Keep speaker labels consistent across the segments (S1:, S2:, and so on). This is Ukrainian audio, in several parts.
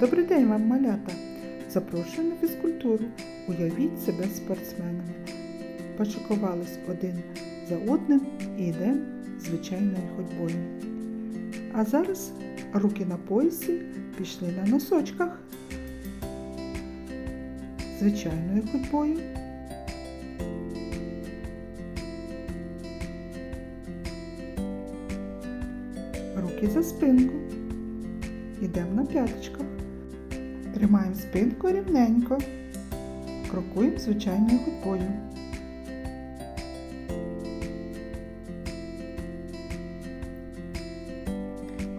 S1: Добрий день вам, малята! Запрошую на фізкультуру. Уявіть себе спортсменами. Пошикувались один за одним і йдемо звичайною ходьбою. А зараз руки на поясі пішли на носочках. Звичайною ходьбою. Руки за спинку. Йдемо на п'яточках. Тримаємо спинку рівненько. Крокуємо звичайною ходьбою.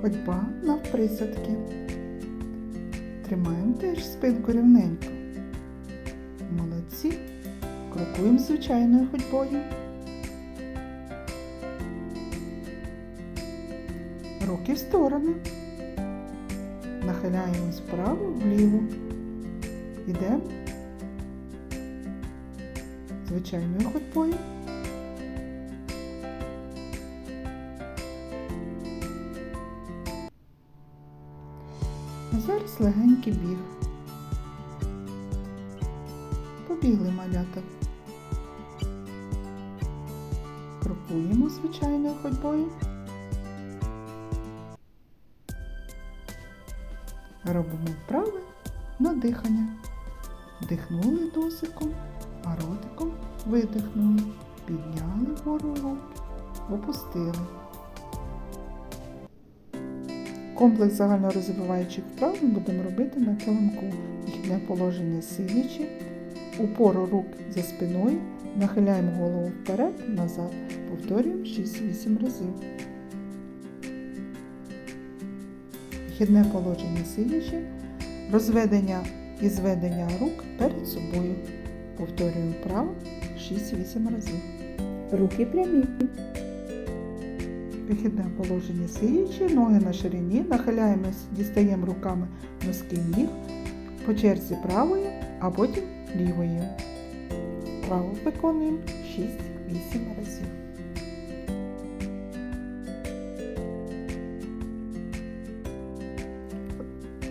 S1: Ходьба навприсядки. Тримаємо теж спинку рівненько. Молодці. Крокуємо звичайною ходьбою. Руки в сторони. Нахиляємось вправо, вліво. Йдемо звичайною ходьбою. А зараз легенький біг. Побігли малята. Крокуємо звичайною ходьбою. Робимо вправи на дихання. Вдихнули носиком, а ротиком видихнули. Підняли вгору руки, опустили. Комплекс загальнорозвиваючих вправ ми будемо робити на килимку. Вихідне положення сидячи, упору рук за спиною, нахиляємо голову вперед, назад. Повторюємо 6-8 разів. Вхідне положення сидячи, розведення і зведення рук перед собою. Повторюємо вправо 6-8 разів. Руки прямі. Вихідне положення сидячи, ноги на ширині, нахиляємось, дістаємо руками носки ніг по черзі правої, а потім лівої. Право виконуємо 6-8 разів.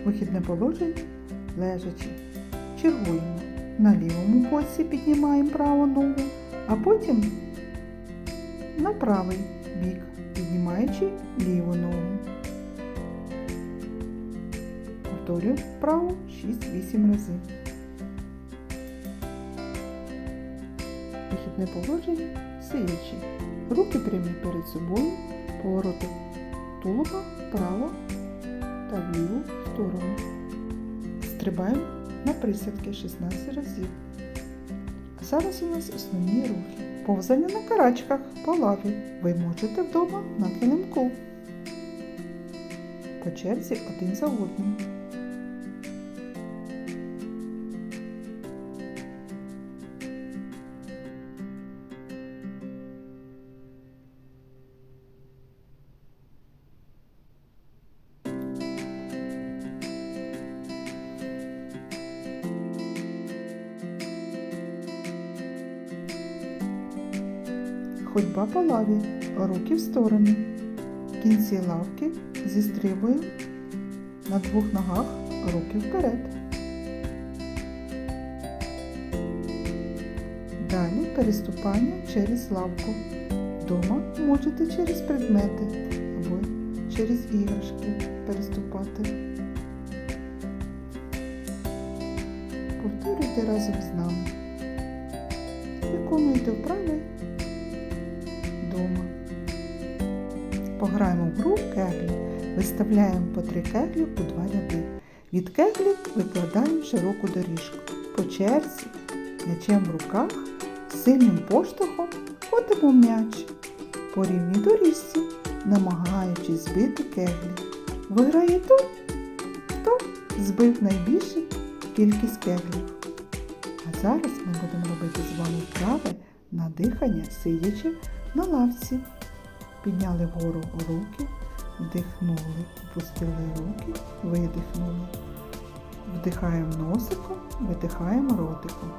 S1: Вихідне положення лежачи. Чергуємо. На лівому боці піднімаємо праву ногу, а потім на правий бік, піднімаючи ліву ногу. Повторюю вправо 6-8 разів. Вихідне положення сидячи. Руки прямі перед собою, повороти тулуба вправо та в ліву сторону. Стрибаємо на присядки 16 разів. А зараз у нас основні рухи. Повзання на карачках по лаві. Ви можете вдома на килимку. По черзі один за одним. Ходьба по лаві, руки в сторони. В кінці лавки зістрибуємо на двох ногах руки вперед. Далі переступання через лавку. Дома можете через предмети або через іграшки переступати. Повторюйте разом з нами. Виконуйте вправи Пограємо в гру кеглі. Виставляємо по три кеглі у два ряди. Від кеглів викладаємо широку доріжку. По черзі, м'ячем в руках, сильним поштовхом ходимо м'яч. По рівній доріжці, намагаючись збити кеглі. Виграє той, хто збив найбільшу кількість кеглів. А зараз ми будемо робити з вами вправи на дихання, сидячи на лавці. Підняли вгору руки, вдихнули, опустили руки, видихнули. Вдихаємо носиком, видихаємо ротиком.